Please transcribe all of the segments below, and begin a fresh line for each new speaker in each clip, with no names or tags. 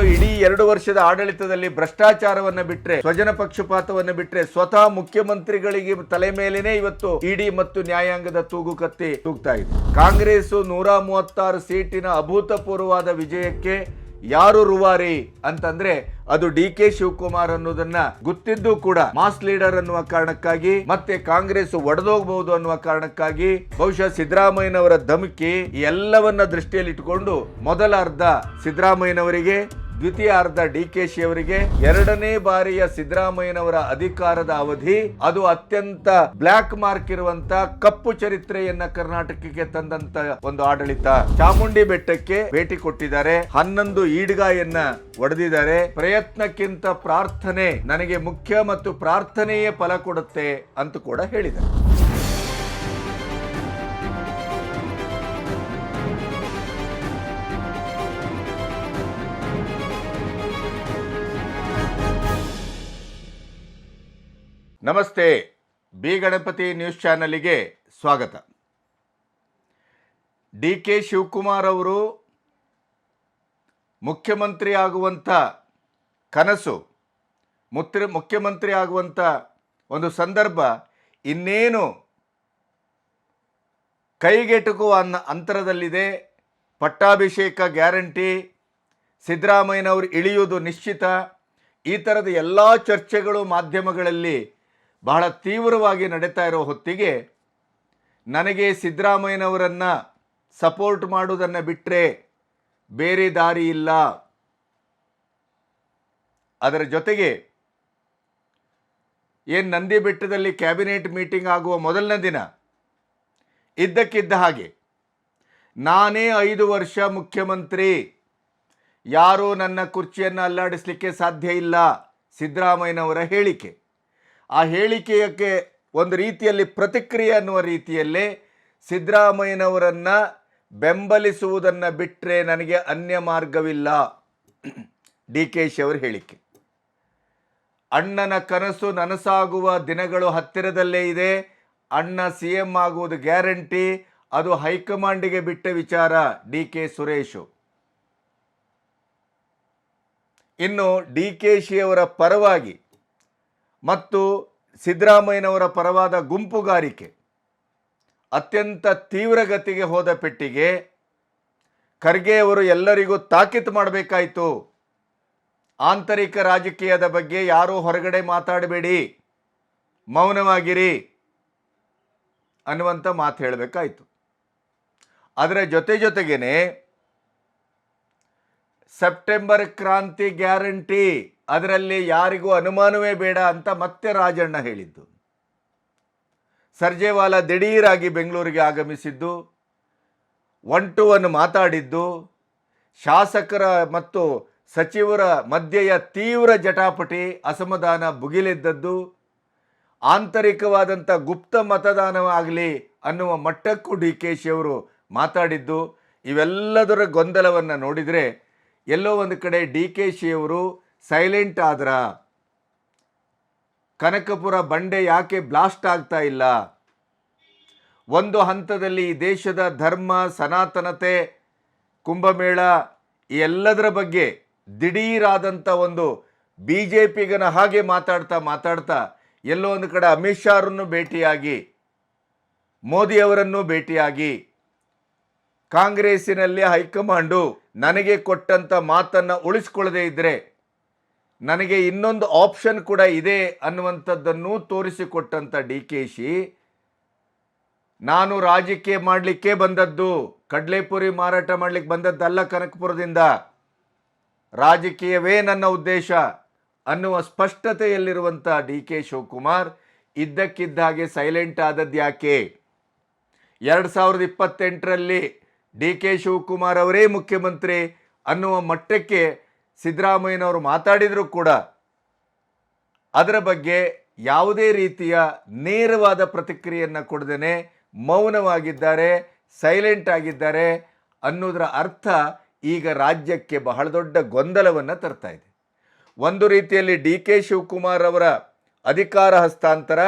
ಇಡೀ ಎರಡು ವರ್ಷದ ಆಡಳಿತದಲ್ಲಿ ಭ್ರಷ್ಟಾಚಾರವನ್ನ ಬಿಟ್ರೆ, ಸ್ವಜನ ಪಕ್ಷಪಾತವನ್ನ ಬಿಟ್ರೆ ಸ್ವತಃ ಮುಖ್ಯಮಂತ್ರಿಗಳಿಗೆ ತಲೆ ಮೇಲೇನೆ ಇವತ್ತು ಇಡಿ ಮತ್ತು ನ್ಯಾಯಾಂಗದ ತೂಗು ಕತ್ತಿ ತೂಗ್ತಾ ಇದೆ. ಕಾಂಗ್ರೆಸ್ ನೂರ ಮೂವತ್ತಾರು ಸೀಟಿನ ಅಭೂತಪೂರ್ವವಾದ ವಿಜಯಕ್ಕೆ ಯಾರು ರುವಾರಿ ಅಂತಂದ್ರೆ ಅದು ಡಿ ಕೆ ಶಿವಕುಮಾರ್ ಅನ್ನೋದನ್ನ ಗೊತ್ತಿದ್ದು ಕೂಡ ಮಾಸ್ ಲೀಡರ್ ಅನ್ನುವ ಕಾರಣಕ್ಕಾಗಿ, ಮತ್ತೆ ಕಾಂಗ್ರೆಸ್ ಒಡೆದೋಗಬಹುದು ಅನ್ನುವ ಕಾರಣಕ್ಕಾಗಿ ಬಹುಶಃ ಸಿದ್ದರಾಮಯ್ಯನವರ ಧಮಕಿ ಎಲ್ಲವನ್ನ ದೃಷ್ಟಿಯಲ್ಲಿ ಇಟ್ಟುಕೊಂಡು ಮೊದಲ ಅರ್ಧ ಸಿದ್ದರಾಮಯ್ಯನವರಿಗೆ ದ್ವಿತೀಯ ಅರ್ಧ ಡಿ ಕೆ ಶಿ ಅವರಿಗೆ ಎರಡನೇ ಬಾರಿಯ ಸಿದ್ದರಾಮಯ್ಯನವರ ಅಧಿಕಾರದ ಅವಧಿ. ಅದು ಅತ್ಯಂತ ಬ್ಲಾಕ್ ಮಾರ್ಕ್ ಇರುವಂತ ಕಪ್ಪು ಚರಿತ್ರೆಯನ್ನ ಕರ್ನಾಟಕಕ್ಕೆ ತಂದಂತ ಒಂದು ಆಡಳಿತ. ಚಾಮುಂಡಿ ಬೆಟ್ಟಕ್ಕೆ ಭೇಟಿ ಕೊಟ್ಟಿದ್ದಾರೆ. ಹನ್ನೊಂದು ಈಡ್ಗಾಯನ್ನ ಒಡೆದಿದ್ದಾರೆ. ಪ್ರಯತ್ನಕ್ಕಿಂತ ಪ್ರಾರ್ಥನೆ ನನಗೆ ಮುಖ್ಯ ಮತ್ತು ಪ್ರಾರ್ಥನೆಯೇ ಫಲ ಕೊಡುತ್ತೆ ಅಂತ ಕೂಡ ಹೇಳಿದ್ದಾರೆ. ನಮಸ್ತೆ, ಬಿ ಗಣಪತಿ ನ್ಯೂಸ್ ಚಾನಲಿಗೆ ಸ್ವಾಗತ. ಡಿ ಕೆ ಶಿವಕುಮಾರ್ ಅವರು ಮುಖ್ಯಮಂತ್ರಿ ಆಗುವಂಥ ಕನಸು, ಮುತ್ರ, ಮುಖ್ಯಮಂತ್ರಿ ಆಗುವಂಥ ಒಂದು ಸಂದರ್ಭ ಇನ್ನೇನು ಕೈಗೆಟುಕುವ ಅನ್ನ ಅಂತರದಲ್ಲಿದೆ. ಪಟ್ಟಾಭಿಷೇಕ ಗ್ಯಾರಂಟಿ, ಸಿದ್ದರಾಮಯ್ಯನವರು ಇಳಿಯುವುದು ನಿಶ್ಚಿತ. ಈ ಥರದ ಎಲ್ಲ ಚರ್ಚೆಗಳು ಮಾಧ್ಯಮಗಳಲ್ಲಿ ಬಹಳ ತೀವ್ರವಾಗಿ ನಡೀತಾ ಇರೋ ಹೊತ್ತಿಗೆ ನನಗೆ ಸಿದ್ದರಾಮಯ್ಯನವರನ್ನು ಸಪೋರ್ಟ್ ಮಾಡುವುದನ್ನು ಬಿಟ್ಟರೆ ಬೇರೆ ದಾರಿ ಇಲ್ಲ. ಅದರ ಜೊತೆಗೆ ಏನು ನಂದಿ ಬೆಟ್ಟದಲ್ಲಿ ಕ್ಯಾಬಿನೆಟ್ ಮೀಟಿಂಗ್ ಆಗುವ ಮೊದಲನೇ ದಿನ ಇದ್ದಕ್ಕಿದ್ದ ಹಾಗೆ ನಾನೇ ಐದು ವರ್ಷ ಮುಖ್ಯಮಂತ್ರಿ. ಯಾರೂ ನನ್ನ ಕುರ್ಚಿಯನ್ನು ಅಲ್ಲಾಡಿಸಲಿಕ್ಕೆ ಸಾಧ್ಯ ಇಲ್ಲ ಸಿದ್ದರಾಮಯ್ಯನವರ ಹೇಳಿಕೆ. ಆ ಹೇಳಿಕೆಯಕ್ಕೆ ಒಂದು ರೀತಿಯಲ್ಲಿ ಪ್ರತಿಕ್ರಿಯೆ ಅನ್ನುವ ರೀತಿಯಲ್ಲಿ ಸಿದ್ದರಾಮಯ್ಯನವರನ್ನು ಬೆಂಬಲಿಸುವುದನ್ನು ಬಿಟ್ಟರೆ ನನಗೆ ಅನ್ಯ ಮಾರ್ಗವಿಲ್ಲ. ಡಿ ಕೆ ಶಿ ಅವರ ಹೇಳಿಕೆ. ಅಣ್ಣನ ಕನಸು ನನಸಾಗುವ ದಿನಗಳು ಹತ್ತಿರದಲ್ಲೇ ಇದೆ. ಅಣ್ಣ ಸಿ ಎಂ ಆಗುವುದು ಗ್ಯಾರಂಟಿ. ಅದು ಹೈಕಮಾಂಡಿಗೆ ಬಿಟ್ಟ ವಿಚಾರ ಡಿ ಕೆ ಸುರೇಶು. ಇನ್ನು ಡಿ ಕೆ ಶಿಯವರ ಪರವಾಗಿ ಮತ್ತು ಸಿದ್ದರಾಮಯ್ಯನವರ ಪರವಾದ ಗುಂಪುಗಾರಿಕೆ ಅತ್ಯಂತ ತೀವ್ರಗತಿಗೆ ಹೋದ ಪೆಟ್ಟಿಗೆ ಖರ್ಗೆಯವರು ಎಲ್ಲರಿಗೂ ತಾಕೀತು ಮಾಡಬೇಕಾಯಿತು. ಆಂತರಿಕ ರಾಜಕೀಯದ ಬಗ್ಗೆ ಯಾರೂ ಹೊರಗಡೆ ಮಾತಾಡಬೇಡಿ. ಮೌನವಾಗಿರಿ ಅನ್ನುವಂಥ ಮಾತು ಹೇಳಬೇಕಾಯಿತು. ಅದರ ಜೊತೆ ಜೊತೆಗೇನೆ ಸೆಪ್ಟೆಂಬರ್ ಕ್ರಾಂತಿ ಗ್ಯಾರಂಟಿ ಅದರಲ್ಲಿ ಯಾರಿಗೂ ಅನುಮಾನವೇ ಬೇಡ ಅಂತ ಮತ್ತೆ ರಾಜಣ್ಣ ಹೇಳಿದ್ದು. ಸರ್ಜೇವಾಲ ದಿಢೀರಾಗಿ ಬೆಂಗಳೂರಿಗೆ ಆಗಮಿಸಿದ್ದು, ಒನ್ ಟು ಒನ್ ಮಾತಾಡಿದ್ದು, ಶಾಸಕರ ಮತ್ತು ಸಚಿವರ ಮಧ್ಯೆಯ ತೀವ್ರ ಜಟಾಪಟಿ, ಅಸಮಾಧಾನ ಭುಗಿಲೆದ್ದದ್ದು, ಆಂತರಿಕವಾದಂಥ ಗುಪ್ತ ಮತದಾನವಾಗಲಿ ಅನ್ನುವ ಮಟ್ಟಕ್ಕೂ ಡಿ ಕೆ ಶಿಯವರು ಮಾತಾಡಿದ್ದು, ಇವೆಲ್ಲದರ ಗೊಂದಲವನ್ನು ನೋಡಿದರೆ ಎಲ್ಲೋ ಒಂದು ಕಡೆ ಡಿ ಕೆ ಶಿ ಅವರು ಸೈಲೆಂಟ್ ಆದ್ರ ಕನಕಪುರ ಬಂಡೆ ಯಾಕೆ ಬ್ಲಾಸ್ಟ್ ಆಗ್ತಾ ಇಲ್ಲ? ಒಂದು ಹಂತದಲ್ಲಿ ಈ ದೇಶದ ಧರ್ಮ, ಸನಾತನತೆ, ಕುಂಭಮೇಳ ಎಲ್ಲದರ ಬಗ್ಗೆ ದಿಢೀರಾದಂಥ ಒಂದು ಬಿ ಜೆ ಪಿಗನ ಹಾಗೆ ಮಾತಾಡ್ತಾ ಮಾತಾಡ್ತಾ ಎಲ್ಲೋ ಒಂದು ಕಡೆ ಅಮಿತ್ ಶಾರನ್ನು ಭೇಟಿಯಾಗಿ ಮೋದಿಯವರನ್ನು ಭೇಟಿಯಾಗಿ ಕಾಂಗ್ರೆಸ್ಸಿನಲ್ಲಿ ಹೈಕಮಾಂಡು ನನಗೆ ಕೊಟ್ಟಂಥ ಮಾತನ್ನು ಉಳಿಸ್ಕೊಳ್ಳದೇ ಇದ್ದರೆ ನನಗೆ ಇನ್ನೊಂದು ಆಪ್ಷನ್ ಕೂಡ ಇದೆ ಅನ್ನುವಂಥದ್ದನ್ನು ತೋರಿಸಿಕೊಟ್ಟಂಥ ಡಿ ಕೆ ಶಿ, ನಾನು ರಾಜಕೀಯ ಮಾಡಲಿಕ್ಕೆ ಬಂದದ್ದು, ಕಡ್ಲೆಪುರಿ ಮಾರಾಟ ಮಾಡಲಿಕ್ಕೆ ಬಂದದ್ದಲ್ಲ ಕನಕಪುರದಿಂದ. ರಾಜಕೀಯವೇ ನನ್ನ ಉದ್ದೇಶ ಅನ್ನುವ ಸ್ಪಷ್ಟತೆಯಲ್ಲಿರುವಂಥ ಡಿ ಕೆ ಶಿವಕುಮಾರ್ ಇದ್ದಕ್ಕಿದ್ದ ಹಾಗೆ ಸೈಲೆಂಟ್ ಆದದ್ದು ಯಾಕೆ? ಎರಡು ಸಾವಿರದ ಇಪ್ಪತ್ತೆಂಟರಲ್ಲಿ ಡಿ ಕೆ ಶಿವಕುಮಾರ್ ಅವರೇ ಮುಖ್ಯಮಂತ್ರಿ ಅನ್ನುವ ಮಟ್ಟಕ್ಕೆ ಸಿದ್ದರಾಮಯ್ಯನವರು ಮಾತಾಡಿದರೂ ಕೂಡ ಅದರ ಬಗ್ಗೆ ಯಾವುದೇ ರೀತಿಯ ನೇರವಾದ ಪ್ರತಿಕ್ರಿಯೆಯನ್ನು ಕೊಡದೇನೆ ಮೌನವಾಗಿದ್ದಾರೆ ಸೈಲೆಂಟ್ ಆಗಿದ್ದಾರೆ ಅನ್ನೋದರ ಅರ್ಥ ಈಗ ರಾಜ್ಯಕ್ಕೆ ಬಹಳ ದೊಡ್ಡ ಗೊಂದಲವನ್ನು ತರ್ತಾ ಇದೆ. ಒಂದು ರೀತಿಯಲ್ಲಿ ಡಿ ಕೆ ಶಿವಕುಮಾರ್ ಅವರ ಅಧಿಕಾರ ಹಸ್ತಾಂತರ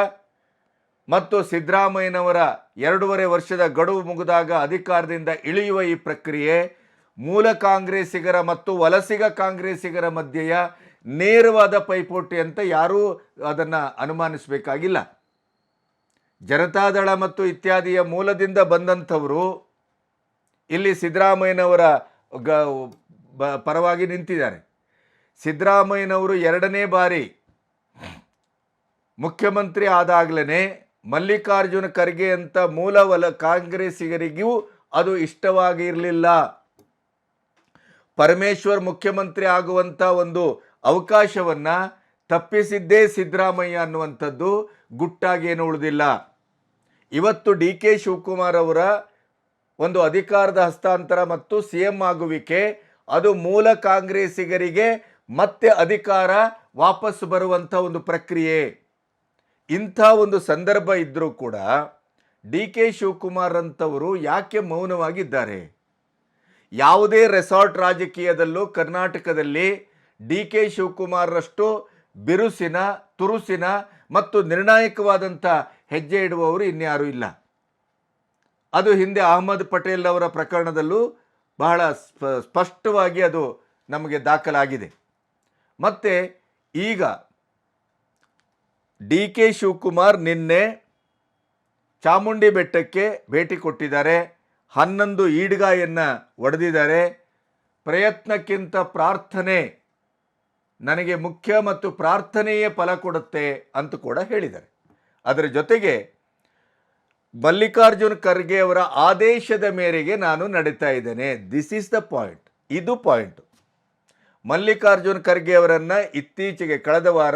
ಮತ್ತು ಸಿದ್ದರಾಮಯ್ಯನವರ ಎರಡೂವರೆ ವರ್ಷದ ಗಡುವು ಮುಗಿದಾಗ ಅಧಿಕಾರದಿಂದ ಇಳಿಯುವ ಈ ಪ್ರಕ್ರಿಯೆ ಮೂಲ ಕಾಂಗ್ರೆಸ್ಸಿಗರ ಮತ್ತು ವಲಸಿಗ ಕಾಂಗ್ರೆಸ್ಸಿಗರ ಮಧ್ಯೆಯ ನೇರವಾದ ಪೈಪೋಟಿ ಅಂತ ಯಾರೂ ಅದನ್ನು ಅನುಮಾನಿಸಬೇಕಾಗಿಲ್ಲ. ಜನತಾದಳ ಮತ್ತು ಇತ್ಯಾದಿಯ ಮೂಲದಿಂದ ಬಂದಂಥವರು ಇಲ್ಲಿ ಸಿದ್ದರಾಮಯ್ಯನವರ ಗ ಪರವಾಗಿ ನಿಂತಿದ್ದಾರೆ. ಸಿದ್ದರಾಮಯ್ಯನವರು ಎರಡನೇ ಬಾರಿ ಮುಖ್ಯಮಂತ್ರಿ ಆದಾಗಲೇ ಮಲ್ಲಿಕಾರ್ಜುನ ಖರ್ಗೆ ಅಂತ ಮೂಲ ವಲ, ಕಾಂಗ್ರೆಸ್ಸಿಗರಿಗೂ ಅದು ಇಷ್ಟವಾಗಿರಲಿಲ್ಲ. ಪರಮೇಶ್ವರ್ ಮುಖ್ಯಮಂತ್ರಿ ಆಗುವಂಥ ಒಂದು ಅವಕಾಶವನ್ನು ತಪ್ಪಿಸಿದ್ದೇ ಸಿದ್ದರಾಮಯ್ಯ ಅನ್ನುವಂಥದ್ದು ಗುಟ್ಟಾಗೇನು ಉಳಿದಿಲ್ಲ. ಇವತ್ತು ಡಿ ಕೆ ಶಿವಕುಮಾರ್ ಅವರ ಒಂದು ಅಧಿಕಾರದ ಹಸ್ತಾಂತರ ಮತ್ತು ಸಿ ಎಂ ಆಗುವಿಕೆ, ಅದು ಮೂಲ ಕಾಂಗ್ರೆಸ್ಸಿಗರಿಗೆ ಮತ್ತೆ ಅಧಿಕಾರ ವಾಪಸ್ ಬರುವಂಥ ಒಂದು ಪ್ರಕ್ರಿಯೆ. ಇಂಥ ಒಂದು ಸಂದರ್ಭ ಇದ್ದರೂ ಕೂಡ ಡಿ ಕೆ ಶಿವಕುಮಾರ್ ಅಂತವರು ಯಾಕೆ ಮೌನವಾಗಿದ್ದಾರೆ? ಯಾವುದೇ ರೆಸಾರ್ಟ್ ರಾಜಕೀಯದಲ್ಲೂ ಕರ್ನಾಟಕದಲ್ಲಿ ಡಿ ಕೆ ಶಿವಕುಮಾರ್ರಷ್ಟು ಬಿರುಸಿನ, ತುರುಸಿನ ಮತ್ತು ನಿರ್ಣಾಯಕವಾದಂಥ ಹೆಜ್ಜೆ ಇಡುವವರು ಇನ್ಯಾರೂ ಇಲ್ಲ. ಅದು ಹಿಂದೆ ಅಹಮದ್ ಪಟೇಲ್ ಅವರ ಪ್ರಕರಣದಲ್ಲೂ ಬಹಳ ಸ್ಪ- ಸ್ಪಷ್ಟವಾಗಿ ಅದು ನಮಗೆ ದಾಖಲಾಗಿದೆ. ಮತ್ತು ಈಗ ಡಿ ಕೆ ಶಿವಕುಮಾರ್ ನಿನ್ನೆ ಚಾಮುಂಡಿ ಬೆಟ್ಟಕ್ಕೆ ಭೇಟಿ ಕೊಟ್ಟಿದ್ದಾರೆ. ಹನ್ನೊಂದು ಈಡ್ಗಾಯನ್ನು ಒಡೆದಿದ್ದಾರೆ. ಪ್ರಯತ್ನಕ್ಕಿಂತ ಪ್ರಾರ್ಥನೆ ನನಗೆ ಮುಖ್ಯ ಮತ್ತು ಪ್ರಾರ್ಥನೆಯೇ ಫಲ ಕೊಡುತ್ತೆ ಅಂತ ಕೂಡ ಹೇಳಿದ್ದಾರೆ. ಅದರ ಜೊತೆಗೆ ಮಲ್ಲಿಕಾರ್ಜುನ್ ಖರ್ಗೆ ಅವರ ಆದೇಶದ ಮೇರೆಗೆ ನಾನು ನಡೀತಾ ಇದ್ದೇನೆ. ದಿಸ್ ಈಸ್ ದ ಪಾಯಿಂಟ್ ಇದು ಪಾಯಿಂಟ್. ಮಲ್ಲಿಕಾರ್ಜುನ್ ಖರ್ಗೆ ಅವರನ್ನು ಇತ್ತೀಚೆಗೆ ಕಳೆದ ವಾರ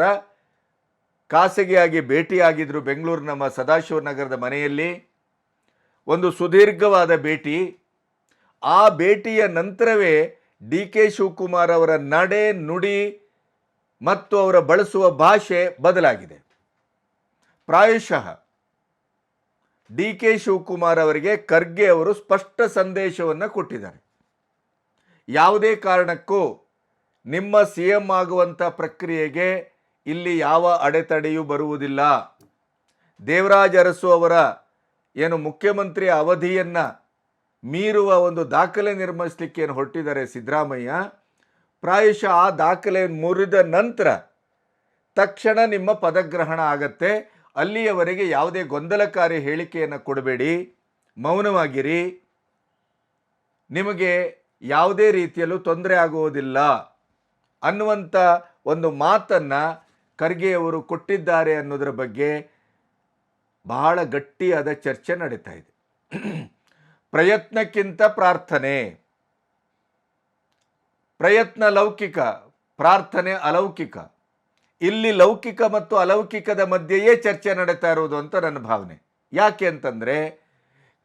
ಖಾಸಗಿಯಾಗಿ ಭೇಟಿಯಾಗಿದ್ದರು ಬೆಂಗಳೂರು ನಮ್ಮ ಸದಾಶಿವ ನಗರದ ಮನೆಯಲ್ಲಿ. ಒಂದು ಸುದೀರ್ಘವಾದ ಭೇಟಿ. ಆ ಭೇಟಿಯ ನಂತರವೇ ಡಿ ಕೆ ಶಿವಕುಮಾರ್ ಅವರ ನಡೆ, ನುಡಿ ಮತ್ತು ಅವರ ಬಳಸುವ ಭಾಷೆ ಬದಲಾಗಿದೆ. ಪ್ರಾಯಶಃ ಡಿ ಕೆ ಶಿವಕುಮಾರ್ ಅವರಿಗೆ ಖರ್ಗೆ ಅವರು ಸ್ಪಷ್ಟ ಸಂದೇಶವನ್ನು ಕೊಟ್ಟಿದ್ದಾರೆ. ಯಾವುದೇ ಕಾರಣಕ್ಕೂ ನಿಮ್ಮ ಸಿ ಎಂ ಆಗುವಂಥ ಪ್ರಕ್ರಿಯೆಗೆ ಇಲ್ಲಿ ಯಾವ ಅಡೆತಡೆಯೂ ಬರುವುದಿಲ್ಲ. ದೇವರಾಜ ಅರಸು ಅವರ ಏನು ಮುಖ್ಯಮಂತ್ರಿ ಅವಧಿಯನ್ನು ಮೀರುವ ಒಂದು ದಾಖಲೆ ನಿರ್ಮಿಸಲಿಕ್ಕೆ ಏನು ಹೊರಟಿದ್ದಾರೆ ಸಿದ್ದರಾಮಯ್ಯ? ಪ್ರಾಯಶಃ ಆ ದಾಖಲೆ ಮುರಿದ ನಂತರ ತಕ್ಷಣ ನಿಮ್ಮ ಪದಗ್ರಹಣ ಆಗತ್ತೆ. ಅಲ್ಲಿಯವರೆಗೆ ಯಾವುದೇ ಗೊಂದಲಕಾರಿ ಹೇಳಿಕೆಯನ್ನು ಕೊಡಬೇಡಿ. ಮೌನವಾಗಿರಿ. ನಿಮಗೆ ಯಾವುದೇ ರೀತಿಯಲ್ಲೂ ತೊಂದರೆ ಆಗುವುದಿಲ್ಲ ಅನ್ನುವಂಥ ಒಂದು ಮಾತನ್ನು ಖರ್ಗೆಯವರು ಕೊಟ್ಟಿದ್ದಾರೆ ಅನ್ನೋದರ ಬಗ್ಗೆ ಬಹಳ ಗಟ್ಟಿಯಾದ ಚರ್ಚೆ ನಡೀತಾ ಇದೆ. ಪ್ರಯತ್ನಕ್ಕಿಂತ ಪ್ರಾರ್ಥನೆ, ಪ್ರಯತ್ನ ಲೌಕಿಕ, ಪ್ರಾರ್ಥನೆ ಅಲೌಕಿಕ. ಇಲ್ಲಿ ಲೌಕಿಕ ಮತ್ತು ಅಲೌಕಿಕದ ಮಧ್ಯೆಯೇ ಚರ್ಚೆ ನಡೀತಾ ಇರುವುದು ಅಂತ ನನ್ನ ಭಾವನೆ. ಯಾಕೆ ಅಂತಂದರೆ,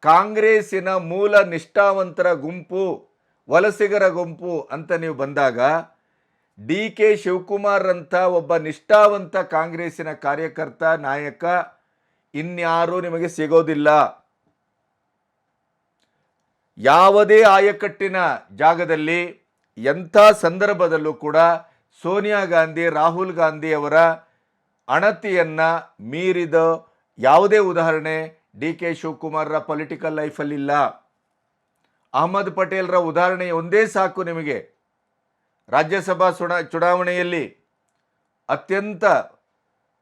ಕಾಂಗ್ರೆಸ್ಸಿನ ಮೂಲ ನಿಷ್ಠಾವಂತರ ಗುಂಪು, ವಲಸಿಗರ ಗುಂಪು ಅಂತ ನೀವು ಬಂದಾಗ, ಡಿ ಕೆ ಶಿವಕುಮಾರ್ ಅಂತ ಒಬ್ಬ ನಿಷ್ಠಾವಂತ ಕಾಂಗ್ರೆಸ್ಸಿನ ಕಾರ್ಯಕರ್ತ, ನಾಯಕ ಇನ್ಯಾರೂ ನಿಮಗೆ ಸಿಗೋದಿಲ್ಲ. ಯಾವುದೇ ಆಯಕಟ್ಟಿನ ಜಾಗದಲ್ಲಿ ಎಂಥ ಸಂದರ್ಭದಲ್ಲೂ ಕೂಡ ಸೋನಿಯಾ ಗಾಂಧಿ, ರಾಹುಲ್ ಗಾಂಧಿ ಅವರ ಅಣತಿಯನ್ನು ಮೀರಿದ ಯಾವುದೇ ಉದಾಹರಣೆ ಡಿ ಕೆ ಶಿವಕುಮಾರ್ರ ಪೊಲಿಟಿಕಲ್ ಲೈಫಲ್ಲಿಲ್ಲ ಅಹಮದ್ ಪಟೇಲ್ರ ಉದಾಹರಣೆ ಒಂದೇ ಸಾಕು ನಿಮಗೆ. ರಾಜ್ಯಸಭಾ ಚುನಾ ಚುನಾವಣೆಯಲ್ಲಿ ಅತ್ಯಂತ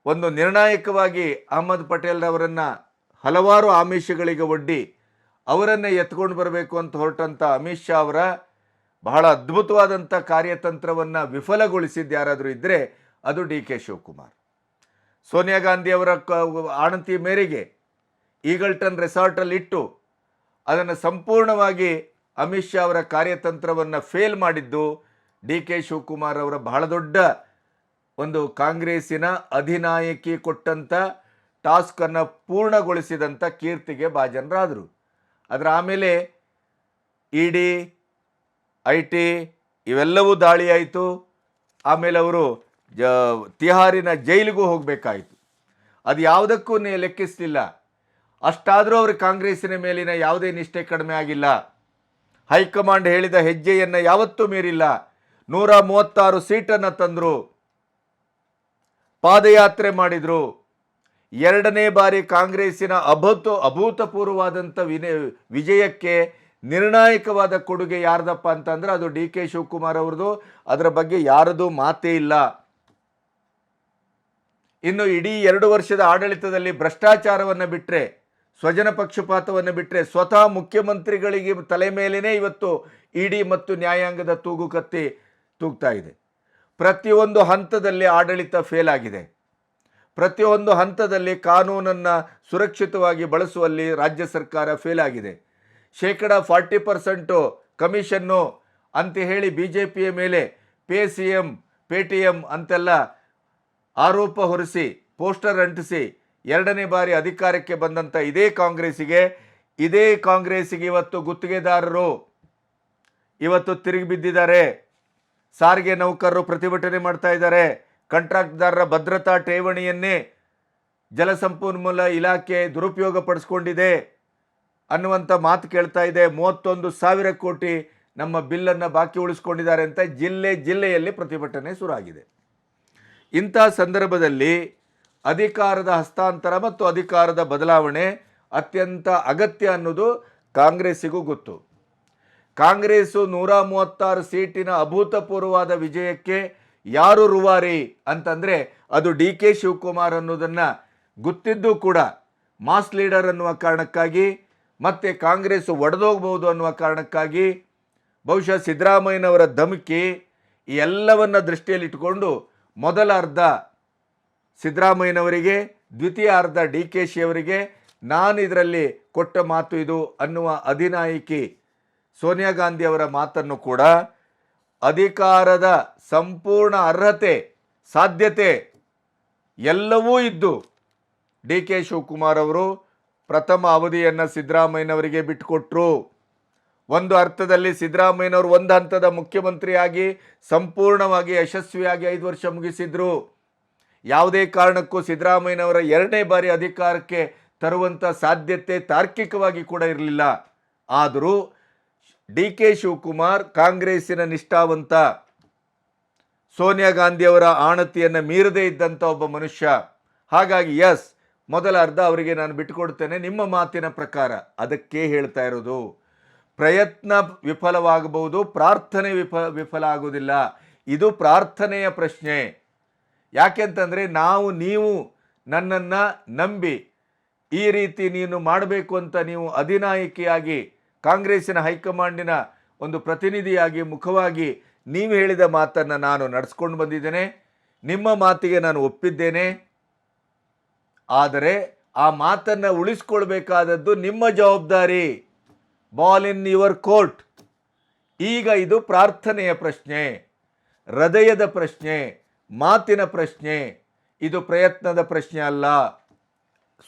ಒಂದು ನಿರ್ಣಾಯಕವಾಗಿ ಅಹಮದ್ ಪಟೇಲ್ರವರನ್ನು ಹಲವಾರು ಆಮಿಷಗಳಿಗೆ ಒಡ್ಡಿ ಅವರನ್ನೇ ಎತ್ಕೊಂಡು ಬರಬೇಕು ಅಂತ ಹೊರಟಂಥ ಅಮಿತ್ ಶಾ ಅವರ ಬಹಳ ಅದ್ಭುತವಾದಂಥ ಕಾರ್ಯತಂತ್ರವನ್ನು ವಿಫಲಗೊಳಿಸಿದ್ದು ಯಾರಾದರೂ ಇದ್ದರೆ ಅದು ಡಿ ಕೆ ಶಿವಕುಮಾರ್. ಸೋನಿಯಾ ಗಾಂಧಿ ಅವರ ಆಣತಿ ಮೇರೆಗೆ ಈಗಲ್ಟನ್ ರೆಸಾರ್ಟಲ್ಲಿ ಇಟ್ಟು ಅದನ್ನು ಸಂಪೂರ್ಣವಾಗಿ ಅಮಿತ್ ಶಾ ಅವರ ಕಾರ್ಯತಂತ್ರವನ್ನು ಫೇಲ್ ಮಾಡಿದ್ದು ಡಿ ಕೆ ಶಿವಕುಮಾರ್ ಅವರ ಬಹಳ ದೊಡ್ಡ ಒಂದು ಕಾಂಗ್ರೆಸ್ಸಿನ ಅಧಿನಾಯಕಿ ಕೊಟ್ಟಂಥ ಟಾಸ್ಕನ್ನು ಪೂರ್ಣಗೊಳಿಸಿದಂಥ ಕೀರ್ತಿಗೆ ಭಾಜನರಾದರು. ಅದರ ಆಮೇಲೆ ಇ ಡಿ ಐ ಟಿ ಇವೆಲ್ಲವೂ ದಾಳಿ ಆಯಿತು. ಆಮೇಲೆ ಅವರು ಜ, ತಿಹಾರಿನ ಜೈಲಿಗೂ ಹೋಗಬೇಕಾಯಿತು. ಅದು ಯಾವುದಕ್ಕೂ ಲೆಕ್ಕಿಸಲಿಲ್ಲ. ಅಷ್ಟಾದರೂ ಅವರು ಕಾಂಗ್ರೆಸ್ಸಿನ ಮೇಲಿನ ಯಾವುದೇ ನಿಷ್ಠೆ ಕಡಿಮೆ ಆಗಿಲ್ಲ. ಹೈಕಮಾಂಡ್ ಹೇಳಿದ ಹೆಜ್ಜೆಯನ್ನು ಯಾವತ್ತೂ ಮೀರಿಲ್ಲ. ನೂರ ಮೂವತ್ತಾರು ಸೀಟನ್ನು ತಂದರು. ಪಾದಯಾತ್ರೆ ಮಾಡಿದರು. ಎರಡನೇ ಬಾರಿ ಕಾಂಗ್ರೆಸ್ಸಿನ ಅಭೂತ ಅಭೂತಪೂರ್ವವಾದಂಥ ವಿನ, ವಿಜಯಕ್ಕೆ ನಿರ್ಣಾಯಕವಾದ ಕೊಡುಗೆ ಯಾರ್ದಪ್ಪ ಅಂತಂದ್ರೆ ಅದು ಡಿ ಕೆ ಶಿವಕುಮಾರ್ ಅವ್ರದ್ದು. ಅದರ ಬಗ್ಗೆ ಯಾರದು ಮಾತೇ ಇಲ್ಲ. ಇನ್ನು ಇಡೀ ಎರಡು ವರ್ಷದ ಆಡಳಿತದಲ್ಲಿ ಭ್ರಷ್ಟಾಚಾರವನ್ನು ಬಿಟ್ಟರೆ ಸ್ವಜನ ಪಕ್ಷಪಾತವನ್ನು ಬಿಟ್ಟರೆ ಸ್ವತಃ ಮುಖ್ಯಮಂತ್ರಿಗಳಿಗೆ ತಲೆ ಮೇಲೇ ಇವತ್ತು ಇಡಿ ಮತ್ತು ನ್ಯಾಯಾಂಗದ ತೂಗು ಕತ್ತಿ ತೂಗ್ತಾ ಇದೆ. ಪ್ರತಿಯೊಂದು ಹಂತದಲ್ಲಿ ಆಡಳಿತ ಫೇಲ್ ಆಗಿದೆ. ಪ್ರತಿಯೊಂದು ಹಂತದಲ್ಲಿ ಕಾನೂನನ್ನು ಸುರಕ್ಷಿತವಾಗಿ ಬಳಸುವಲ್ಲಿ ರಾಜ್ಯ ಸರ್ಕಾರ ಫೇಲ್ ಆಗಿದೆ. ಶೇಕಡ ಫಾರ್ಟಿ ಪರ್ಸೆಂಟು ಕಮಿಷನ್ನು ಅಂತ ಹೇಳಿ ಬಿ ಜೆ ಪಿಯ ಮೇಲೆ pay C M pay T M ಅಂತೆಲ್ಲ ಆರೋಪ ಹೊರಿಸಿ, ಪೋಸ್ಟರ್ ಅಂಟಿಸಿ ಎರಡನೇ ಬಾರಿ ಅಧಿಕಾರಕ್ಕೆ ಬಂದಂಥ ಇದೇ ಕಾಂಗ್ರೆಸ್ಸಿಗೆ ಇದೇ ಕಾಂಗ್ರೆಸ್ಸಿಗೆ ಇವತ್ತು ಗುತ್ತಿಗೆದಾರರು ಇವತ್ತು ತಿರುಗಿ ಬಿದ್ದಿದ್ದಾರೆ. ಸಾರಿಗೆ ನೌಕರರು ಪ್ರತಿಭಟನೆ ಮಾಡ್ತಾ ಇದ್ದಾರೆ. ಕಾಂಟ್ರಾಕ್ಟ್ದಾರರ ಭದ್ರತಾ ಠೇವಣಿಯನ್ನೇ ಜಲಸಂಪನ್ಮೂಲ ಇಲಾಖೆ ದುರುಪಯೋಗ ಪಡಿಸ್ಕೊಂಡಿದೆ ಅನ್ನುವಂಥ ಮಾತು ಕೇಳ್ತಾ ಇದೆ. ಮೂವತ್ತೊಂದು ಸಾವಿರ ಕೋಟಿ ನಮ್ಮ ಬಿಲ್ಲನ್ನು ಬಾಕಿ ಉಳಿಸ್ಕೊಂಡಿದ್ದಾರೆ ಅಂತ ಜಿಲ್ಲೆ ಜಿಲ್ಲೆಯಲ್ಲಿ ಪ್ರತಿಭಟನೆ ಶುರುವಾಗಿದೆ. ಇಂಥ ಸಂದರ್ಭದಲ್ಲಿ ಅಧಿಕಾರದ ಹಸ್ತಾಂತರ ಮತ್ತು ಅಧಿಕಾರದ ಬದಲಾವಣೆ ಅತ್ಯಂತ ಅಗತ್ಯ ಅನ್ನೋದು ಕಾಂಗ್ರೆಸ್ಸಿಗೂ ಗೊತ್ತು. ಕಾಂಗ್ರೆಸ್ಸು ನೂರ ಮೂವತ್ತಾರು ಸೀಟಿನ ಅಭೂತಪೂರ್ವವಾದ ವಿಜಯಕ್ಕೆ ಯಾರು ರುವಾರಿ ಅಂತಂದರೆ ಅದು ಡಿ ಕೆ ಶಿವಕುಮಾರ್ ಅನ್ನೋದನ್ನು ಗೊತ್ತಿದ್ದು ಕೂಡ ಮಾಸ್ ಲೀಡರ್ ಅನ್ನುವ ಕಾರಣಕ್ಕಾಗಿ, ಮತ್ತು ಕಾಂಗ್ರೆಸ್ ಒಡೆದೋಗ್ಬೋದು ಅನ್ನುವ ಕಾರಣಕ್ಕಾಗಿ, ಬಹುಶಃ ಸಿದ್ದರಾಮಯ್ಯನವರ ಧಮಕಿ ಈ ದೃಷ್ಟಿಯಲ್ಲಿ ದೃಷ್ಟಿಯಲ್ಲಿಟ್ಟುಕೊಂಡು ಮೊದಲ ಅರ್ಧ ಸಿದ್ದರಾಮಯ್ಯನವರಿಗೆ, ದ್ವಿತೀಯ ಅರ್ಧ ಡಿ ಕೆ ಶಿ ಅವರಿಗೆ ನಾನು ಇದರಲ್ಲಿ ಕೊಟ್ಟ ಮಾತು ಇದು ಅನ್ನುವ ಅಧಿನಾಯಕಿ ಸೋನಿಯಾ ಗಾಂಧಿ ಅವರ ಮಾತನ್ನು ಕೂಡ ಅಧಿಕಾರದ ಸಂಪೂರ್ಣ ಅರ್ಹತೆ, ಸಾಧ್ಯತೆ ಎಲ್ಲವೂ ಇದ್ದು ಡಿ ಕೆ ಶಿವಕುಮಾರ್ ಅವರು ಪ್ರಥಮ ಅವಧಿಯನ್ನು ಸಿದ್ದರಾಮಯ್ಯನವರಿಗೆ ಬಿಟ್ಟುಕೊಟ್ರು ಒಂದು ಅರ್ಥದಲ್ಲಿ ಸಿದ್ದರಾಮಯ್ಯನವರು ಒಂದು ಹಂತದ ಮುಖ್ಯಮಂತ್ರಿಯಾಗಿ ಸಂಪೂರ್ಣವಾಗಿ ಯಶಸ್ವಿಯಾಗಿ ಐದು ವರ್ಷ ಮುಗಿಸಿದ್ರು. ಯಾವುದೇ ಕಾರಣಕ್ಕೂ ಸಿದ್ದರಾಮಯ್ಯನವರ ಎರಡನೇ ಬಾರಿ ಅಧಿಕಾರಕ್ಕೆ ತರುವಂಥ ಸಾಧ್ಯತೆ ತಾರ್ಕಿಕವಾಗಿ ಕೂಡ ಇರಲಿಲ್ಲ. ಆದರೂ ಡಿ ಕೆ ಶಿವಕುಮಾರ್ ಕಾಂಗ್ರೆಸ್ಸಿನ ನಿಷ್ಠಾವಂತ. ಸೋನಿಯಾ ಗಾಂಧಿಯವರ ಆಣತಿಯನ್ನು ಮೀರದೇ ಇದ್ದಂಥ ಒಬ್ಬ ಮನುಷ್ಯ. ಹಾಗಾಗಿ ಎಸ್, ಮೊದಲ ಅರ್ಧ ಅವರಿಗೆ ನಾನು ಬಿಟ್ಟುಕೊಡ್ತೇನೆ ನಿಮ್ಮ ಮಾತಿನ ಪ್ರಕಾರ ಅದಕ್ಕೆ ಹೇಳ್ತಾ ಇರೋದು. ಪ್ರಯತ್ನ ವಿಫಲವಾಗಬಹುದು, ಪ್ರಾರ್ಥನೆ ವಿಫ, ವಿಫಲ ಆಗೋದಿಲ್ಲ ಇದು ಪ್ರಾರ್ಥನೆಯ ಪ್ರಶ್ನೆ. ಯಾಕೆಂತಂದರೆ ನಾವು, ನೀವು ನನ್ನನ್ನು ನಂಬಿ, ಈ ರೀತಿ ನೀನು ಮಾಡಬೇಕು ಅಂತ ನೀವು ಅಧಿನಾಯಕಿಯಾಗಿ ಕಾಂಗ್ರೆಸ್ಸಿನ ಹೈಕಮಾಂಡಿನ ಒಂದು ಪ್ರತಿನಿಧಿಯಾಗಿ ಮುಖವಾಗಿ ನೀವು ಹೇಳಿದ ಮಾತನ್ನು ನಾನು ನಡೆಸ್ಕೊಂಡು ಬಂದಿದ್ದೇನೆ. ನಿಮ್ಮ ಮಾತಿಗೆ ನಾನು ಒಪ್ಪಿದ್ದೇನೆ. ಆದರೆ ಆ ಮಾತನ್ನು ಉಳಿಸ್ಕೊಳ್ಬೇಕಾದದ್ದು ನಿಮ್ಮ ಜವಾಬ್ದಾರಿ. Ball in your court. ಈಗ ಇದು ಪ್ರಾರ್ಥನೆಯ ಪ್ರಶ್ನೆ, ಹೃದಯದ ಪ್ರಶ್ನೆ, ಮಾತಿನ ಪ್ರಶ್ನೆ, ಇದು ಪ್ರಯತ್ನದ ಪ್ರಶ್ನೆ ಅಲ್ಲ.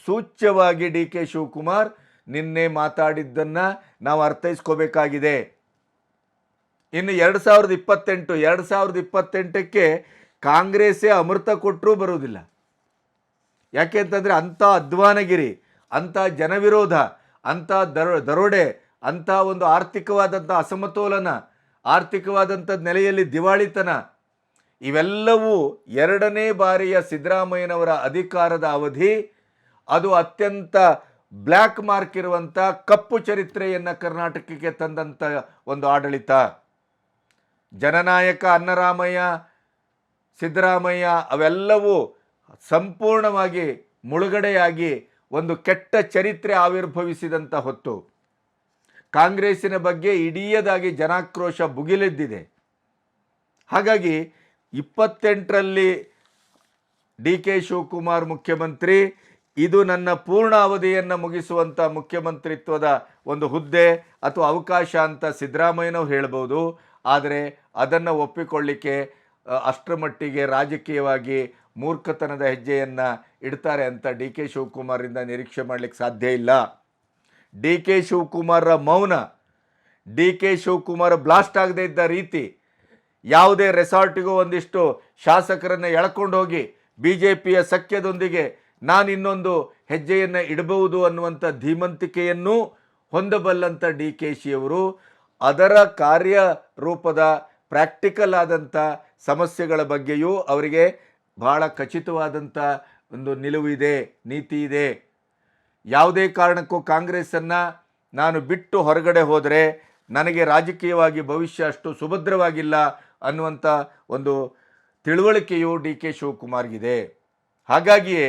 ಸೂಚ್ಯವಾಗಿ ಡಿ ಕೆ ಶಿವಕುಮಾರ್ ನಿನ್ನೆ ಮಾತಾಡಿದ್ದನ್ನು ನಾವು ಅರ್ಥೈಸ್ಕೋಬೇಕಾಗಿದೆ. ಇನ್ನು ಎರಡು ಸಾವಿರದ ಇಪ್ಪತ್ತೆಂಟು, ಎರಡು ಸಾವಿರದ ಇಪ್ಪತ್ತೆಂಟಕ್ಕೆ ಕಾಂಗ್ರೆಸ್ಸೇ ಅಮೃತ ಕೊಟ್ಟರೂ ಬರುವುದಿಲ್ಲ. ಯಾಕೆ ಅಂತಂದರೆ ಅಂಥ ಅಧ್ವಾನಗಿರಿ, ಅಂಥ ಜನವಿರೋಧ, ಅಂಥ ದರ, ದರೋಡೆ, ಅಂಥ ಒಂದು ಆರ್ಥಿಕವಾದಂಥ ಅಸಮತೋಲನ, ಆರ್ಥಿಕವಾದಂಥ ನೆಲೆಯಲ್ಲಿ ದಿವಾಳಿತನ, ಇವೆಲ್ಲವೂ ಎರಡನೇ ಬಾರಿಯ ಸಿದ್ದರಾಮಯ್ಯನವರ ಅಧಿಕಾರದ ಅವಧಿ. ಅದು ಅತ್ಯಂತ ಬ್ಲ್ಯಾಕ್ ಮಾರ್ಕ್ ಇರುವಂಥ ಕಪ್ಪು ಚರಿತ್ರೆಯನ್ನು ಕರ್ನಾಟಕಕ್ಕೆ ತಂದಂಥ ಒಂದು ಆಡಳಿತ. ಜನನಾಯಕ ಅನ್ನರಾಮಯ್ಯ ಸಿದ್ದರಾಮಯ್ಯ ಅವೆಲ್ಲವೂ ಸಂಪೂರ್ಣವಾಗಿ ಮುಳುಗಡೆಯಾಗಿ ಒಂದು ಕೆಟ್ಟ ಚರಿತ್ರೆ ಆವಿರ್ಭವಿಸಿದಂಥ ಹೊತ್ತು. ಕಾಂಗ್ರೆಸ್ಸಿನ ಬಗ್ಗೆ ಇಡೀಯದಾಗಿ ಜನಾಕ್ರೋಶ ಭುಗಿಲೆದ್ದಿದೆ. ಹಾಗಾಗಿ ಇಪ್ಪತ್ತೆಂಟರಲ್ಲಿ ಡಿ ಕೆ ಶಿವಕುಮಾರ್ ಮುಖ್ಯಮಂತ್ರಿ ಇದು ನನ್ನ ಪೂರ್ಣ ಅವಧಿಯನ್ನು ಮುಗಿಸುವಂಥ ಮುಖ್ಯಮಂತ್ರಿತ್ವದ ಒಂದು ಹುದ್ದೆ ಅಥವಾ ಅವಕಾಶ ಅಂತ ಸಿದ್ದರಾಮಯ್ಯನವ್ರು ಹೇಳ್ಬೋದು. ಆದರೆ ಅದನ್ನು ಒಪ್ಪಿಕೊಳ್ಳಿಕ್ಕೆ ಅಷ್ಟರ ಮಟ್ಟಿಗೆ ರಾಜಕೀಯವಾಗಿ ಮೂರ್ಖತನದ ಹೆಜ್ಜೆಯನ್ನು ಇಡ್ತಾರೆ ಅಂತ ಡಿ ಕೆ ಶಿವಕುಮಾರಿಂದ ನಿರೀಕ್ಷೆ ಮಾಡಲಿಕ್ಕೆ ಸಾಧ್ಯ ಇಲ್ಲ. ಡಿ ಕೆ ಶಿವಕುಮಾರರ ಮೌನ, ಡಿ ಕೆ ಶಿವಕುಮಾರ್ ಬ್ಲಾಸ್ಟ್ ಆಗದೇ ಇದ್ದ ರೀತಿ ಯಾವುದೇ ರೆಸಾರ್ಟಿಗೂ ಒಂದಿಷ್ಟು ಶಾಸಕರನ್ನು ಎಳ್ಕೊಂಡು ಹೋಗಿ ಬಿ ಜೆ ಪಿಯ ಸಖ್ಯದೊಂದಿಗೆ ನಾನು ಇನ್ನೊಂದು ಹೆಜ್ಜೆಯನ್ನು ಇಡಬಹುದು ಅನ್ನುವಂಥ ಧೀಮಂತಿಕೆಯನ್ನು ಹೊಂದಬಲ್ಲಂಥ ಡಿ ಕೆ ಶಿಯವರು ಅದರ ಕಾರ್ಯರೂಪದ ಪ್ರಾಕ್ಟಿಕಲ್ ಆದಂಥ ಸಮಸ್ಯೆಗಳ ಬಗ್ಗೆಯೂ ಅವರಿಗೆ ಬಹಳ ಖಚಿತವಾದಂಥ ಒಂದು ನಿಲುವು ಇದೆ, ನೀತಿ ಇದೆ. ಯಾವುದೇ ಕಾರಣಕ್ಕೂ ಕಾಂಗ್ರೆಸ್ಸನ್ನು ನಾನು ಬಿಟ್ಟು ಹೊರಗಡೆ ಹೋದರೆ ನನಗೆ ರಾಜಕೀಯವಾಗಿ ಭವಿಷ್ಯ ಅಷ್ಟು ಸುಭದ್ರವಾಗಿಲ್ಲ ಅನ್ನುವಂಥ ಒಂದು ತಿಳುವಳಿಕೆಯು ಡಿ ಕೆ ಶಿವಕುಮಾರ್ಗಿದೆ ಹಾಗಾಗಿಯೇ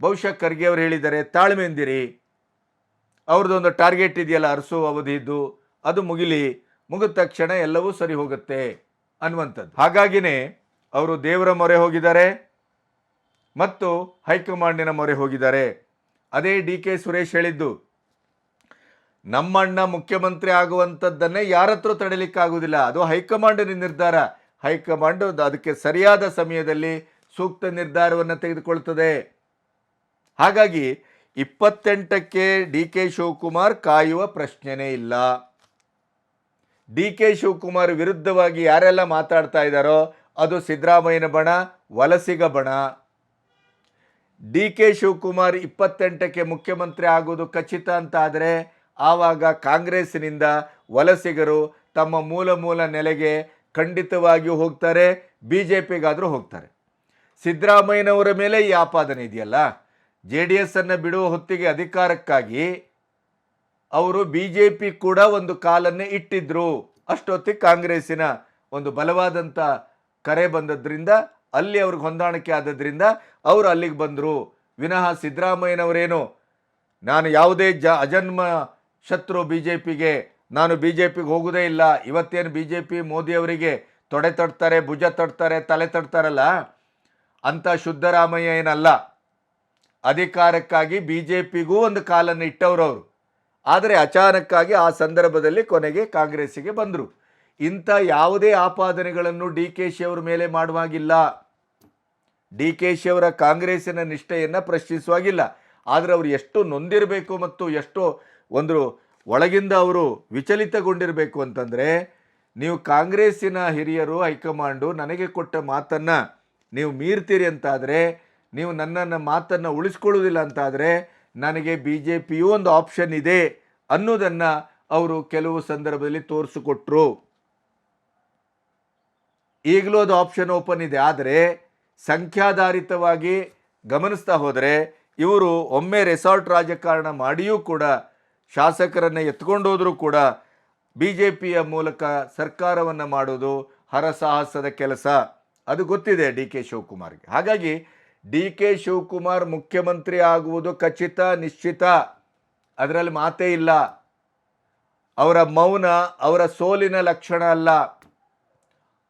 ಬಹುಶಃ ಖರ್ಗೆ ಅವರು ಹೇಳಿದ್ದಾರೆ ತಾಳ್ಮೆಂದಿರಿ ಅವ್ರದ್ದೊಂದು ಟಾರ್ಗೆಟ್ ಇದೆಯಲ್ಲ, ಅರಸು ಅವಧಿದ್ದು, ಅದು ಮುಗಿಲಿ, ಮುಗಿದ ತಕ್ಷಣ ಎಲ್ಲವೂ ಸರಿ ಹೋಗುತ್ತೆ ಅನ್ನುವಂಥದ್ದು. ಹಾಗಾಗಿನೇ ಅವರು ದೇವರ ಮೊರೆ ಹೋಗಿದ್ದಾರೆ ಮತ್ತು ಹೈಕಮಾಂಡಿನ ಮೊರೆ ಹೋಗಿದ್ದಾರೆ. ಅದೇ ಡಿ ಕೆ ಸುರೇಶ್ ಹೇಳಿದ್ದು, ನಮ್ಮಣ್ಣ ಮುಖ್ಯಮಂತ್ರಿ ಆಗುವಂಥದ್ದನ್ನೇ ಯಾರತ್ರ ಹತ್ರ ತಡೆಯಲಿಕ್ಕಾಗುವುದಿಲ್ಲ ಅದು ಹೈಕಮಾಂಡಿನ ನಿರ್ಧಾರ. ಹೈಕಮಾಂಡ್ ಅದಕ್ಕೆ ಸರಿಯಾದ ಸಮಯದಲ್ಲಿ ಸೂಕ್ತ ನಿರ್ಧಾರವನ್ನು ತೆಗೆದುಕೊಳ್ತದೆ. ಹಾಗಾಗಿ ಇಪ್ಪತ್ತೆಂಟಕ್ಕೆ ಡಿ ಕೆ ಶಿವಕುಮಾರ್ ಕಾಯುವ ಪ್ರಶ್ನೆನೇ ಇಲ್ಲ. ಡಿ ಕೆ ಶಿವಕುಮಾರ್ ವಿರುದ್ಧವಾಗಿ ಯಾರೆಲ್ಲ ಮಾತಾಡ್ತಾ ಇದ್ದಾರೋ ಅದು ಸಿದ್ದರಾಮಯ್ಯನ ಬಣ, ವಲಸಿಗ ಬಣ. ಡಿ ಕೆ ಶಿವಕುಮಾರ್ ಇಪ್ಪತ್ತೆಂಟಕ್ಕೆ ಮುಖ್ಯಮಂತ್ರಿ ಆಗೋದು ಖಚಿತ ಅಂತ ಆದರೆ ಆವಾಗ ಕಾಂಗ್ರೆಸ್ಸಿನಿಂದ ವಲಸಿಗರು ತಮ್ಮ ಮೂಲ ಮೂಲ ನೆಲೆಗೆ ಖಂಡಿತವಾಗಿಯೂ ಹೋಗ್ತಾರೆ ಬಿ ಜೆ ಪಿಗಾದರೂ ಹೋಗ್ತಾರೆ. ಸಿದ್ದರಾಮಯ್ಯನವರ ಮೇಲೆ ಈ ಆಪಾದನೆ ಇದೆಯಲ್ಲ? ಜೆ ಡಿ ಎಸ್ ಅನ್ನು ಬಿಡುವ ಹೊತ್ತಿಗೆ ಅಧಿಕಾರಕ್ಕಾಗಿ ಅವರು ಬಿ ಜೆ ಪಿ ಕೂಡ ಒಂದು ಕಾಲನ್ನೇ ಇಟ್ಟಿದ್ರು. ಅಷ್ಟೊತ್ತಿಗೆ ಕಾಂಗ್ರೆಸ್ಸಿನ ಒಂದು ಬಲವಾದಂಥ ಕರೆ ಬಂದದ್ರಿಂದ, ಅಲ್ಲಿ ಅವ್ರಿಗೆ ಹೊಂದಾಣಿಕೆ ಆದದ್ರಿಂದ ಅವರು ಅಲ್ಲಿಗೆ ಬಂದರು. ವಿನಃ ಸಿದ್ದರಾಮಯ್ಯನವರೇನು, ನಾನು ಯಾವುದೇ ಜ, ಅಜನ್ಮ ಶತ್ರು ಬಿ ಜೆ ಪಿಗೆ ನಾನು ಬಿ ಜೆ ಪಿಗೆ ಹೋಗೋದೇ ಇಲ್ಲ. ಇವತ್ತೇನು ಬಿ ಜೆ ಪಿ ಮೋದಿಯವರಿಗೆ ತೊಡೆ ತಡ್ತಾರೆ ಭುಜ ತಡ್ತಾರೆ ತಲೆ ತಡ್ತಾರಲ್ಲ ಅಂಥ ಶುದ್ಧರಾಮಯ್ಯ ಏನಲ್ಲ ಅಧಿಕಾರಕ್ಕಾಗಿ ಬಿ ಜೆ ಪಿಗೂ ಒಂದು ಕಾಲನ್ನು ಇಟ್ಟವರು ಅವರು. ಆದರೆ ಅಚಾನಕ್ಕಾಗಿ ಆ ಸಂದರ್ಭದಲ್ಲಿ ಕೊನೆಗೆ ಕಾಂಗ್ರೆಸ್ಸಿಗೆ ಬಂದರು. ಇಂಥ ಯಾವುದೇ ಆಪಾದನೆಗಳನ್ನು ಡಿ ಕೆ ಶಿ ಅವರ ಮೇಲೆ ಮಾಡುವಾಗಿಲ್ಲ. ಡಿ ಕೆ ಶಿಯವರ ಕಾಂಗ್ರೆಸ್ಸಿನ ನಿಷ್ಠೆಯನ್ನು ಪ್ರಶ್ನಿಸುವಾಗಿಲ್ಲ. ಆದರೆ ಅವರು ಎಷ್ಟು ನೊಂದಿರಬೇಕು ಮತ್ತು ಎಷ್ಟು ಒಂದು ಒಳಗಿಂದ ಅವರು ವಿಚಲಿತಗೊಂಡಿರಬೇಕು ಅಂತಂದರೆ, ನೀವು ಕಾಂಗ್ರೆಸ್ಸಿನ ಹಿರಿಯರು, ಹೈಕಮಾಂಡು ನನಗೆ ಕೊಟ್ಟ ಮಾತನ್ನು ನೀವು ಮೀರ್ತೀರಿ ಅಂತಾದರೆ ನೀವು ನನ್ನನ್ನು ಮಾತನ್ನು ಉಳಿಸ್ಕೊಳ್ಳೋದಿಲ್ಲ ಅಂತಾದರೆ ನನಗೆ ಬಿ ಜೆ ಪಿಯೂ ಒಂದು ಆಪ್ಷನ್ ಇದೆ ಅನ್ನೋದನ್ನು ಅವರು ಕೆಲವು ಸಂದರ್ಭದಲ್ಲಿ ತೋರಿಸಿಕೊಟ್ರು. ಈಗಲೂ ಅದು ಆಪ್ಷನ್ ಓಪನ್ ಇದೆ. ಆದರೆ ಸಂಖ್ಯಾಧಾರಿತವಾಗಿ ಗಮನಿಸ್ತಾ ಹೋದರೆ ಇವರು ಒಮ್ಮೆ ರೆಸಾರ್ಟ್ ರಾಜಕಾರಣ ಮಾಡಿಯೂ ಕೂಡ ಶಾಸಕರನ್ನು ಎತ್ಕೊಂಡು ಹೋದರೂ ಕೂಡ ಬಿ ಜೆ ಪಿಯ ಮೂಲಕ ಸರ್ಕಾರವನ್ನು ಮಾಡೋದು ಹರಸಾಹಸದ ಕೆಲಸ. ಅದು ಗೊತ್ತಿದೆ ಡಿ ಕೆ ಶಿವಕುಮಾರ್ಗೆ. ಹಾಗಾಗಿ ಡಿ ಕೆ ಶಿವಕುಮಾರ್ ಮುಖ್ಯಮಂತ್ರಿ ಆಗುವುದು ಖಚಿತ, ನಿಶ್ಚಿತ. ಅದರಲ್ಲಿ ಮಾತೇ ಇಲ್ಲ. ಅವರ ಮೌನ ಅವರ ಸೋಲಿನ ಲಕ್ಷಣ ಅಲ್ಲ.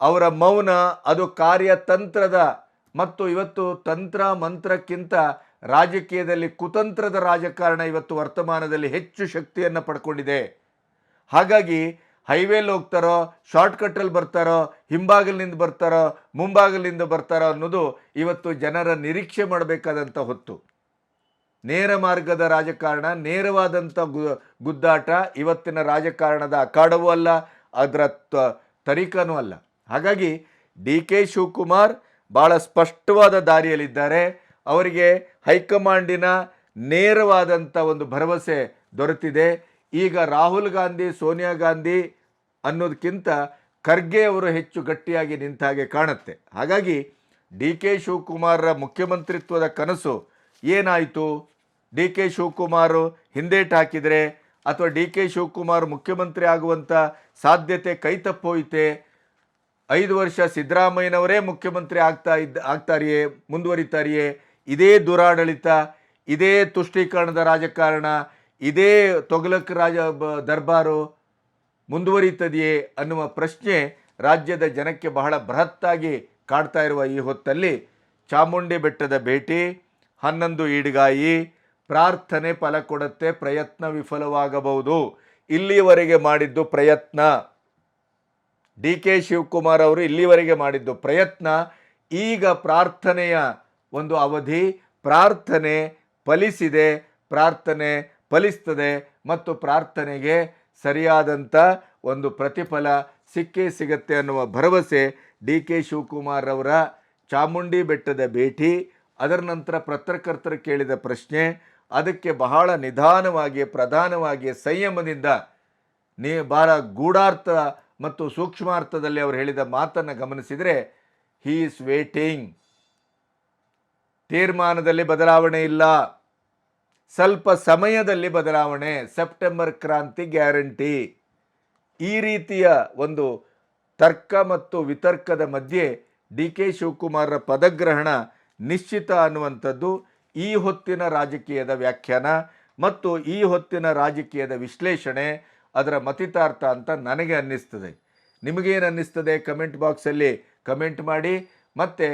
ಅವರ ಮೌನ ಅದು ಕಾರ್ಯತಂತ್ರದ ಮತ್ತು ಇವತ್ತು ತಂತ್ರ ಮಂತ್ರಕ್ಕಿಂತ ರಾಜಕೀಯದಲ್ಲಿ ಕುತಂತ್ರದ ರಾಜಕಾರಣ ಇವತ್ತು ವರ್ತಮಾನದಲ್ಲಿ ಹೆಚ್ಚು ಶಕ್ತಿಯನ್ನು ಪಡ್ಕೊಂಡಿದೆ. ಹಾಗಾಗಿ ಹೈವೇಲಿ ಹೋಗ್ತಾರೋ, ಶಾರ್ಟ್ಕಟ್ಟಲ್ಲಿ ಬರ್ತಾರೋ ಹಿಂಬಾಗಿಲಿನಿಂದ ಬರ್ತಾರೋ ಮುಂಭಾಗಲಿಂದ ಬರ್ತಾರೋ ಅನ್ನೋದು ಇವತ್ತು ಜನರ ನಿರೀಕ್ಷೆ ಮಾಡಬೇಕಾದಂಥ ಹೊತ್ತು. ನೇರ ಮಾರ್ಗದ ರಾಜಕಾರಣ, ನೇರವಾದಂಥ ಗುದ್ದಾಟ ಇವತ್ತಿನ ರಾಜಕಾರಣದ ಅಖಾಡವೂ ಅಲ್ಲ, ಅದರ ತರೀಕನೂ ಅಲ್ಲ. ಹಾಗಾಗಿ ಡಿ ಕೆ ಶಿವಕುಮಾರ್ ಭಾಳ ಸ್ಪಷ್ಟವಾದ ದಾರಿಯಲ್ಲಿದ್ದಾರೆ. ಅವರಿಗೆ ಹೈಕಮಾಂಡಿನ ನೇರವಾದಂಥ ಒಂದು ಭರವಸೆ ದೊರೆತಿದೆ. ಈಗ ರಾಹುಲ್ ಗಾಂಧಿ, ಸೋನಿಯಾ ಗಾಂಧಿ ಅನ್ನೋದಕ್ಕಿಂತ ಖರ್ಗೆ ಅವರು ಹೆಚ್ಚು ಗಟ್ಟಿಯಾಗಿ ನಿಂತ ಹಾಗೆ ಕಾಣುತ್ತೆ. ಹಾಗಾಗಿ ಡಿ ಕೆ ಶಿವಕುಮಾರರ ಮುಖ್ಯಮಂತ್ರಿತ್ವದ ಕನಸು ಏನಾಯಿತು? ಡಿ ಕೆ ಶಿವಕುಮಾರ್ ಹಿಂದೇಟು ಹಾಕಿದರೆ ಅಥವಾ ಡಿ ಕೆ ಶಿವಕುಮಾರ್ ಮುಖ್ಯಮಂತ್ರಿ ಆಗುವಂಥ ಸಾಧ್ಯತೆ ಕೈತಪ್ಪೋಯ್ತೆ ಐದು ವರ್ಷ ಸಿದ್ದರಾಮಯ್ಯನವರೇ ಮುಖ್ಯಮಂತ್ರಿ ಆಗ್ತಾ ಇದ್ದ, ಆಗ್ತಾರಿಯೇ, ಮುಂದುವರಿತಾರಿಯೇ? ಇದೇ ದುರಾಡಳಿತ, ಇದೇ ತುಷ್ಟೀಕರಣದ ರಾಜಕಾರಣ, ಇದೇ ತೊಗಲಕ್ ರಾಜ ದರ್ಬಾರು ಮುಂದುವರಿತದೆಯೇ ಅನ್ನುವ ಪ್ರಶ್ನೆ ರಾಜ್ಯದ ಜನಕ್ಕೆ ಬಹಳ ಬೃಹತ್ತಾಗಿ ಕಾಡ್ತಾ ಇರುವ ಈ ಹೊತ್ತಲ್ಲಿ ಚಾಮುಂಡಿ ಬೆಟ್ಟದ ಭೇಟಿ, ಹನ್ನೊಂದು ಈಡ್ಗಾಯಿ, ಪ್ರಾರ್ಥನೆ ಫಲ ಕೊಡುತ್ತೆ ಪ್ರಯತ್ನ ವಿಫಲವಾಗಬಹುದು. ಇಲ್ಲಿಯವರೆಗೆ ಮಾಡಿದ್ದು ಪ್ರಯತ್ನ. ಡಿ ಕೆ ಶಿವಕುಮಾರ್ ಅವರು ಇಲ್ಲಿವರೆಗೆ ಮಾಡಿದ್ದು ಪ್ರಯತ್ನ. ಈಗ ಪ್ರಾರ್ಥನೆಯ ಒಂದು ಅವಧಿ. ಪ್ರಾರ್ಥನೆ ಫಲಿಸಿದೆ, ಪ್ರಾರ್ಥನೆ ಫಲಿಸ್ತದೆ ಮತ್ತು ಪ್ರಾರ್ಥನೆಗೆ ಸರಿಯಾದಂಥ ಒಂದು ಪ್ರತಿಫಲ ಸಿಕ್ಕೇ ಸಿಗತ್ತೆ ಅನ್ನುವ ಭರವಸೆ ಡಿ ಕೆ ಶಿವಕುಮಾರ್ ಅವರ ಚಾಮುಂಡಿ ಬೆಟ್ಟದ ಭೇಟಿ, ಅದರ ನಂತರ ಪತ್ರಕರ್ತರು ಕೇಳಿದ ಪ್ರಶ್ನೆ, ಅದಕ್ಕೆ ಬಹಳ ನಿಧಾನವಾಗಿ ಪ್ರಧಾನವಾಗಿ ಸಂಯಮದಿಂದ ನೀ ಭಾಳ ಗೂಢಾರ್ಥ ಮತ್ತು ಸೂಕ್ಷ್ಮಾರ್ಥದಲ್ಲಿ ಅವರು ಹೇಳಿದ ಮಾತನ್ನು ಗಮನಿಸಿದರೆ ಹೀ ಈಸ್ ವೇಟಿಂಗ್ ತೀರ್ಮಾನದಲ್ಲಿ ಬದಲಾವಣೆ ಇಲ್ಲ. ಸ್ವಲ್ಪ ಸಮಯದಲ್ಲಿ ಬದಲಾವಣೆ, ಸೆಪ್ಟೆಂಬರ್ ಕ್ರಾಂತಿ ಗ್ಯಾರಂಟಿ. ಈ ರೀತಿಯ ಒಂದು ತರ್ಕ ಮತ್ತು ವಿತರ್ಕದ ಮಧ್ಯೆ ಡಿ ಕೆ ಶಿವಕುಮಾರರ ಪದಗ್ರಹಣ ನಿಶ್ಚಿತ ಅನ್ನುವಂಥದ್ದು. ಈ ಹೊತ್ತಿನ ರಾಜಕೀಯದ ವ್ಯಾಖ್ಯಾನ ಮತ್ತು ಈ ಹೊತ್ತಿನ ರಾಜಕೀಯದ ವಿಶ್ಲೇಷಣೆ ಅದರ ಮತಿತಾರ್ಥ ಅಂತ ನನಗೆ ಅನ್ನಿಸ್ತದೆ. ನಿಮಗೇನು ಅನ್ನಿಸ್ತದೆ? ಕಮೆಂಟ್ ಬಾಕ್ಸಲ್ಲಿ ಕಮೆಂಟ್ ಮಾಡಿ. ಮತ್ತೆ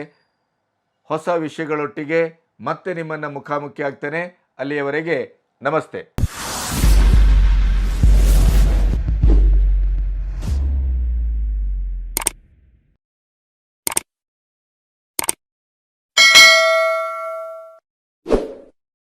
ಹೊಸ ವಿಷಯಗಳೊಟ್ಟಿಗೆ ಮತ್ತೆ ನಿಮ್ಮನ್ನು ಮುಖಾಮುಖಿ ಆಗ್ತೇನೆ ಅಲ್ಲಿಯವರೆಗೆ ನಮಸ್ತೆ.